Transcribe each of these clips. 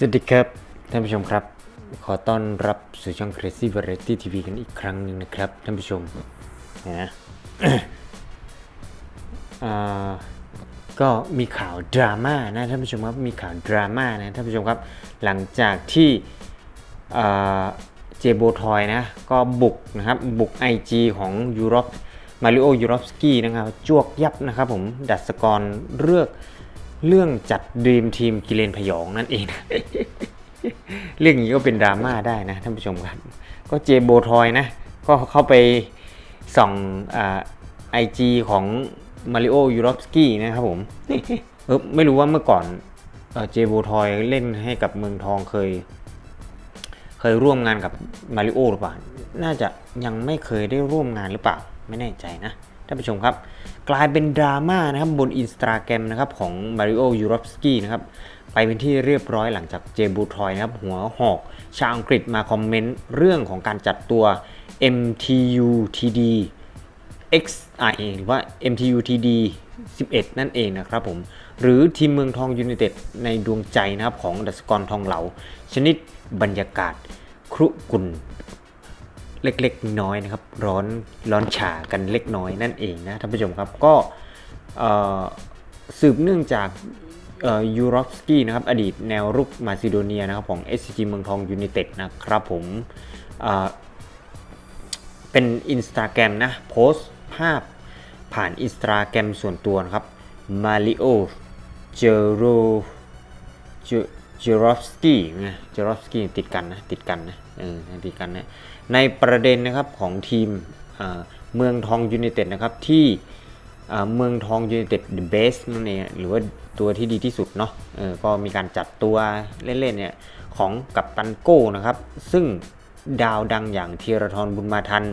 สวัสดีครับ ท่านผู้ชมครับ ขอต้อนรับสู่ช่อง Crazy Variety TV กันอีกครั้งหนึ่งนะครับ ท่านผู้ชมนะก็มีข่าวดราม่านะท่านผู้ชมครับมีข่าวดราม่านะท่านผู้ชมครับ หลังจากที่เจโบทอยนะก็บุกนะครับบุก IG ของยูโรปมาริโอยูโรฟสกี้นะครับจวกยับนะครับผมดัชกรเลือก เรื่องจัดดีมทีมกิเลนพยองนั่นเองเรื่องนี้ก็เป็นดราม่าได้นะท่านผู้ชมครับ ก็เจโบทอยนะ ก็เข้าไปส่องไอจีของมาริโอยูโรฟสกี้นะครับผมเออไม่รู้ว่าเมื่อก่อนเจโบทอยเล่นให้กับเมืองทองเคย เคยร่วมงานกับมาริโอหรือเปล่า น่าจะยังไม่เคยได้ร่วมงานหรือเปล่า ไม่แน่ใจนะ ท่านผู้ชมครับ กลายเป็นดราม่านะครับบนอินสตาแกรมนะครับของมาริโอยูโรฟสกี้นะครับไปเป็นที่เรียบร้อยหลังจากเจมบูทอยนะครับหัวหอก ชาวอังกฤษมาคอมเมนต์เรื่องของการจัดตัว MTUTD XI หรือว่า MTUTD 11 นั่นเองนะครับผม หรือทีมเมืองทองยูไนเต็ดในดวงใจนะครับของดัชกรทองเหลา ชนิดบรรยากาศครุกุล เล็กๆ น้อยนะครับ ร้อนร้อนฉากันเล็กน้อยนั่นเองนะท่านผู้ชมครับก็สืบเนื่องจากยูโรฟสกี้นะครับอดีตแนวรุกมาซิโดเนียนะครับของ SCG เมืองทองยู n นเต็ดนะครับผมเเป็น Instagram นะโพสต์ภาพผ่าน Instagram ส่วนตัวนะครับมาริโอเจโรเจรอฟสกี้นะเจรอฟสกี้ติดกันนะติดกันนะเออติดกันนะ ในประเด็นนะครับของทีมเมืองทองยูไนเต็ดนะครับที่เมืองทองยูไนเต็ด the best นั่นเองหรือว่าตัวที่ดีที่สุดเนาะก็มีการจัดตัวเล่นๆเนี่ยของกัปตันโก้นะครับ ซึ่งดาวดังอย่างธียรทรบุญมาทัน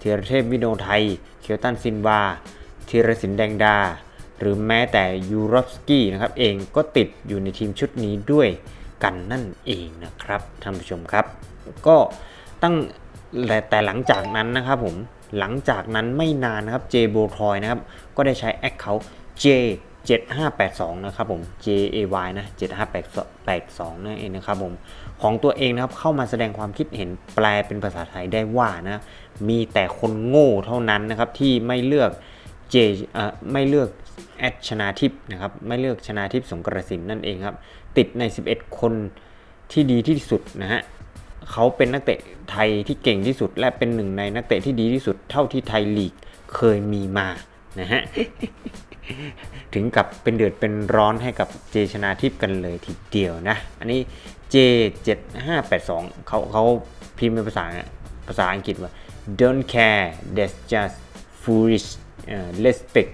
ธียรเทพวิโนไทย เคียวตันซินวาธียรศินแดงดา หรือแม้แต่ยูโรฟสกี้นะครับเองก็ติดอยู่ในทีมชุดนี้ด้วยกันนั่นเองนะครับท่านผู้ชมครับ ก็ตั้ง แต่แต่หลังจากนั้นนะครับผมหลังจากนั้นไม่นานนะครับเจโบทอยนะครับก็ได้ใช้แอคเคาท์ J 7582 นะครับผม J A Y นะ 7582นั่นเองนะครับผมของตัวเองนะครับเข้ามาแสดงความคิดเห็นแปลเป็นภาษาไทยได้ว่านะมีแต่คนโง่เท่านั้นนะครับที่ไม่เลือกเจเอ่อไม่เลือกแอดชนาทิพนะครับไม่เลือกชนาทิพสงกระสินนั่นเองครับติดใน 11 คนที่ดีที่สุดนะฮะ เขาเป็นนักเตะไทยที่เก่งที่สุด และเป็นหนึ่งในนักเตะที่ดีที่สุดเท่าที่ไทยลีกเคยมีมานะฮะถึงกับเป็นเดือดเป็นร้อนให้กับเจชนาทิพย์กันเลยทีเดียวนะ อันนี้ J 7582 เขาเขาพิมพ์เป็นภาษาภาษาอังกฤษว่า don't care that's just foolish uh, respect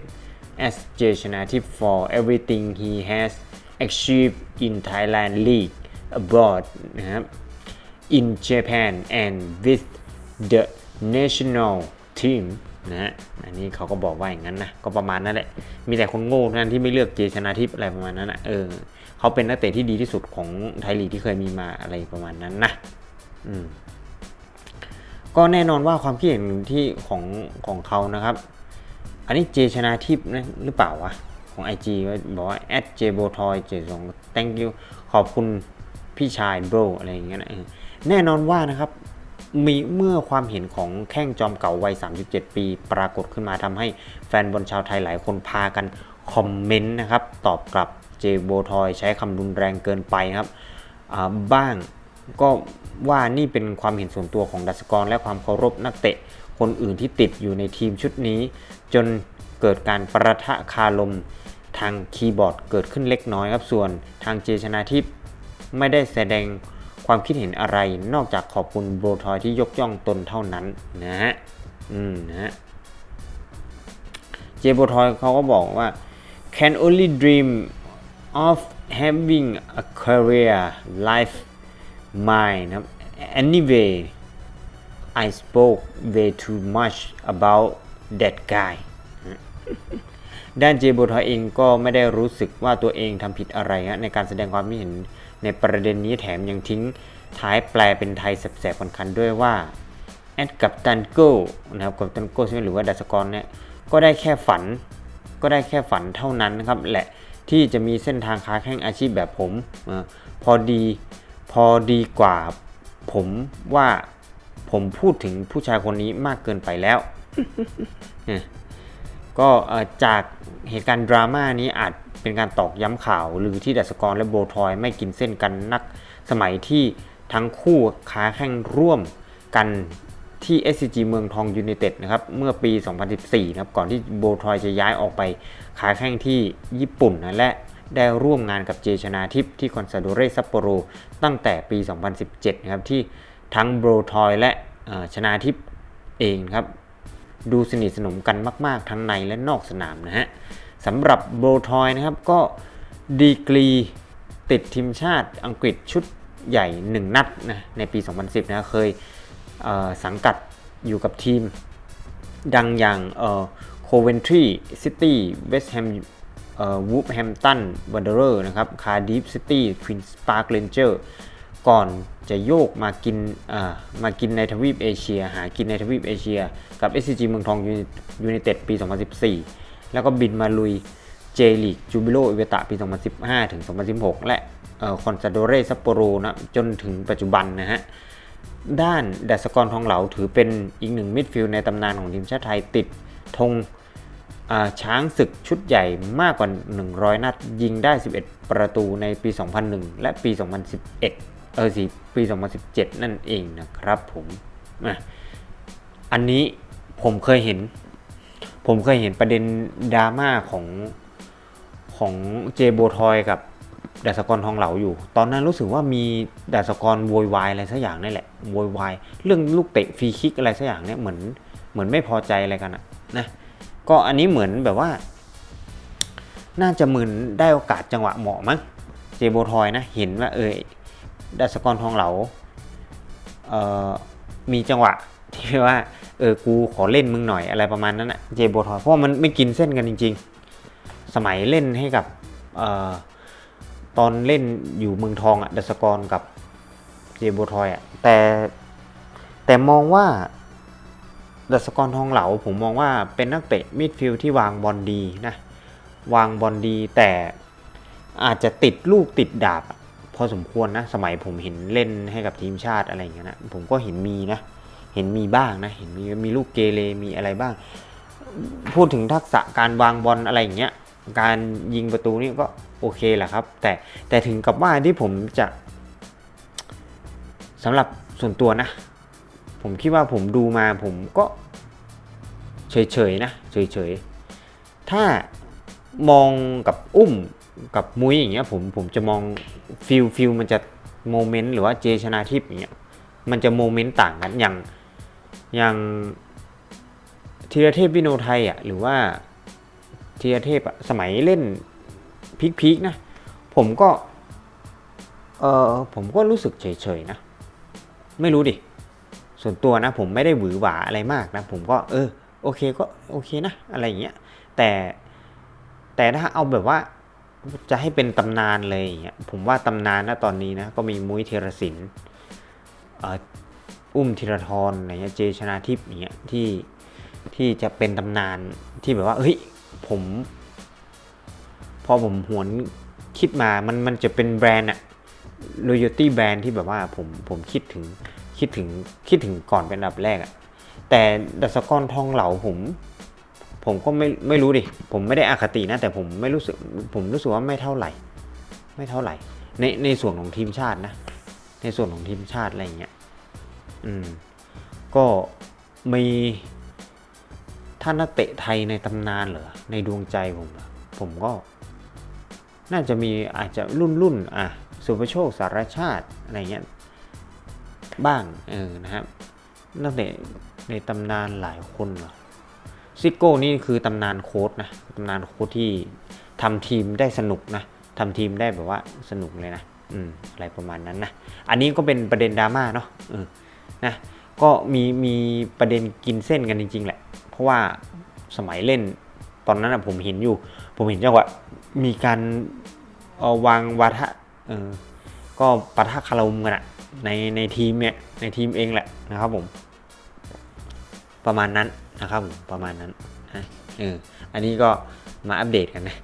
as J ชนาทิพย์ for everything he has achieved in Thailand League abroad นะครับ in Japan and with the national team นะฮะ อันนี้เขาก็บอกว่าอย่างนั้นนะ ก็ประมาณนั้นแหละ มีแต่คนโง่เท่านั้นที่ไม่เลือกเจชนาทิพย์อะไรประมาณนั้นนะเออ เขาเป็นนักเตะที่ดีที่สุดของไทยลีกที่เคยมีมาอะไรประมาณนั้นนะ อืม ก็แน่นอนว่าความคิดเห็นที่ของของเขานะครับ อันนี้เจชนาทิพย์นะหรือเปล่าวะ ของ IG ก็บอกว่า at j b o t o y เจสอง thank you ขอบคุณพี่ชาย bro อะไรอย่างเงี้ยนะ แน่นอนว่านะครับมีเมื่อความเห็นของแข้งจอมเก่าวัย 37 ปี ปรากฏขึ้นมาทำให้แฟนบอลชาวไทยหลายคนพากันคอมเมนต์นะครับ ตอบกลับเจโบทอยใช้คำรุนแรงเกินไปครับบ้างก็ว่านี่เป็นความเห็นส่วนตัวของดัชกร และความเคารพนักเตะคนอื่นที่ติดอยู่ในทีมชุดนี้ จนเกิดการประทะคารมทางคีย์บอร์ดเกิดขึ้นเล็กน้อยครับส่วนทางเจชนาทิพย์ไม่ได้แสดง ความคิดเห็นอะไรนอกจากขอบคุณโบรทอยที่ยกย่องตนเท่านั้นนะฮะอืมนะฮะเจโบทอยเขาก็บอกว่า can only dream of having a career life mine นะครับ anyway I spoke way too much about that guy ด้านเจโบทอยเองก็ไม่ได้รู้สึกว่าตัวเองทำผิดอะไรฮะในการแสดงความคิดเห็น ในประเด็นนี้แถมยังทิ้งท้ายแปลเป็นไทยแสบๆคันๆด้วยว่าแอดกับตันโก้นะครับกับตันโก้ใช่ไหมหรือว่าดัชกรเนี่ยก็ได้แค่ฝันก็ได้แค่ฝันเท่านั้นนะครับแหละที่จะมีเส้นทางค้าแข่งอาชีพแบบผมอพอดีพอดีกว่าผมว่าผมพูดถึงผู้ชายคนนี้มากเกินไปแล้ว ก็จากเหตุการณ์ดราม่านี้อาจเป็นการตอกย้ำข่าว หรือที่ดัชกรและโบทอยไม่กินเส้นกันนักสมัยที่ทั้งคู่ค้าแข่งร่วมกันที่ SCG เมืองทองยูไนเต็ดนะครับเมื่อปี 2014นะครับก่อนที่โบทอยจะย้ายออกไปค้าแข่งที่ญี่ปุ่นนะและได้ร่วมงานกับเจชนาทิพย์ที่คอนซาโดเรซัปโปโรตั้งแต่ปี 2017 นะครับที่ทั้งโบทอยและชนาทิพย์เองครับ ดูสนิทสนมกันมากๆ ทั้งในและนอกสนามนะฮะสำหรับโบทอยนะครับก็ดีกรีติดทีมชาติอังกฤษชุดใหญ่ 1 นัดนะในปี 2010 นะเคยเสังกัดอยู่กับทีม ดังอย่างโคเวนทรีซิตี้เวสต์แฮมวูฟแฮมตันวันเดอร์นะครับคาร์ดิฟซิตี้ควีนส์ปาร์คเรนเจอร์ ก่อนจะโยกมากินมากินในทวีปเอเชีย หากินในทวีปเอเชีย กับ SCG เมืองทองยูไนเต็ดปี 2014 แล้วก็บินมาลุยเจลีกจูบิโลเอเวตะปี 2015 ถึง 2016 และคอนซาโดเรซัปโปโรนะจนถึงปัจจุบันนะฮะ ด้านดัชกรทองเหลาถือเป็นอีกหนึ่งมิดฟิลด์ในตำนานของทีมชาติไทยติดธงช้างศึกชุดใหญ่มากกว่า 100 นัดยิงได้ 11 ประตูในปี 2001 และปี 2011 เออสิปี 2017 นั่นเองนะครับผมอะอันนี้ผมเคยเห็น ผมเคยเห็นประเด็นดราม่าของของเจโบทอยกับดาสกรทองเหลาอยู่ ตอนนั้นรู้สึกว่ามีดาสกรโวยวายอะไรสักอย่างนี่แหละโวยวายเรื่องลูกเตะฟรีคิกอะไรสักอย่างเนี่ยเหมือนเหมือนไม่พอใจอะไรกันอะนะก็อันนี้เหมือนแบบว่า น่าจะเหมือนได้โอกาสจังหวะเหมาะมั้งเจโบทอยนะเห็นว่าเออ ดาสกรทองเหลาเอ่อมีจังหวะที่ว่าเออกูขอเล่นมึงหน่อยอะไรประมาณนั้นอะเจโบทอยเพราะมันไม่กินเส้นกันจริง ๆ สมัยเล่นให้กับเอ่อตอนเล่นอยู่เมืองทองอะดัสกรกับเจโบทอยอะแต่แต่มองว่าดัสกรทองเหลาผมมองว่าเป็นนักเตะมิดฟิลด์ที่วางบอลดีนะวางบอลดีแต่อาจจะติดลูกติดดาบ พอสมควรนะ สมัยผมเห็นเล่นให้กับทีมชาติอะไรอย่างเงี้ยนะผมก็เห็นมีนะ เห็นมีบ้างนะ เห็นมีมีลูกเกเรมีอะไรบ้าง พูดถึงทักษะการวางบอลอะไรอย่างเงี้ยการยิงประตูนี่ก็โอเคแหละครับ แต่แต่ถึงกับว่าที่ผมจะสำหรับส่วนตัวนะ ผมคิดว่าผมดูมาผมก็เฉยๆนะเฉยๆถ้ามองกับอุ้ม กับมุ้ยอย่างเงี้ยผมผมจะมองฟิลฟิลมันจะโมเมนต์หรือว่าเจชนาทิพย์อย่างเงี้ยมันจะโมเมนต์ต่างกันอย่างอย่างธีรเทพวิโนไทยอะหรือว่าธีรเทพอะสมัยเล่นพีคๆนะ ผมก็เออผมก็รู้สึกเฉยๆนะ ไม่รู้ดิ ส่วนตัวนะ ผมไม่ได้หวือหวาอะไรมากนะ ผมก็เออโอเคก็โอเคนะ อะไรอย่างเงี้ยแต่แต่ถ้าเอาแบบว่า จะให้เป็นตำนานเลยอย่างเงี้ยผมว่าตำนานนะตอนนี้นะก็มีมุ้ยเทรศินอุ้มธีรทรอะไรเงี้ยเจชนาทิพย์อย่างเงี้ยที่ที่จะเป็นตำนานที่แบบว่าเฮ้ยผม พอผมหวนคิดมามันมันจะเป็นแบรนด์อะ loyalty แบรนด์ที่แบบว่าผมผมคิดถึงคิดถึงคิดถึงก่อนเป็นอันดับแรกอะแต่ดัสกรทองเหลาผม ผมก็ไม่ไม่รู้ดิ ผมไม่ได้อคตินะ แต่ผมไม่รู้สึกผมรู้สึกว่าไม่เท่าไหร่ ไม่เท่าไหร่ ในในส่วนของทีมชาตินะ ในส่วนของทีมชาติอะไรเงี้ยอืมก็มีถ้านักเตะไทยในตำนานเหรอในดวงใจผมเหรอผมก็ น่าจะมีอาจจะรุ่นรุ่นอะสุภโชคสารชาติอะไรเงี้ยบ้างเออนะครับนักเตะในตำนานหลายคนเหรอ ซิโก้นี่คือตำนานโค้ดนะตำนานโค้ดที่ทำทีมได้สนุกนะทำทีมได้แบบว่าสนุกเลยนะอืมอะไรประมาณนั้นนะอันนี้ก็เป็นประเด็นดราม่าเนาะเออนะก็มีมีประเด็นกินเส้นกันจริง ๆ แหละ เพราะว่าสมัยเล่นตอนนั้นนะผมเห็นอยู่ ผมเห็นจังหวะมีการาวางวาทะเออก็ปะทะคารมกันอะในในทีมเนี่ยในทีมเองแหละนะครับผม ประมาณนั้น นะครับผมประมาณนั้นนะเอออันนี้ก็มาอัปเดตกันนะ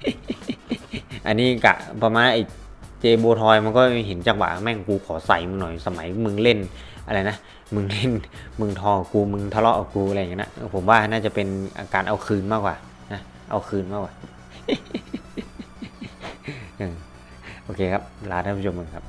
อันนี้กะประมาณไอ้เจโบทอยมันก็เห็นจังหวะแม่งกูขอใส่มึงหน่อยสมัยมึงเล่นอะไรนะมึงเล่นมึงทอกูมึงทะเลาะกับกูอะไรอย่างเงี้ยนะผมว่าน่าจะเป็นอาการเอาคืนมากกว่านะเอาคืนมากกว่าโอเคครับลาท่านผู้ชมครับ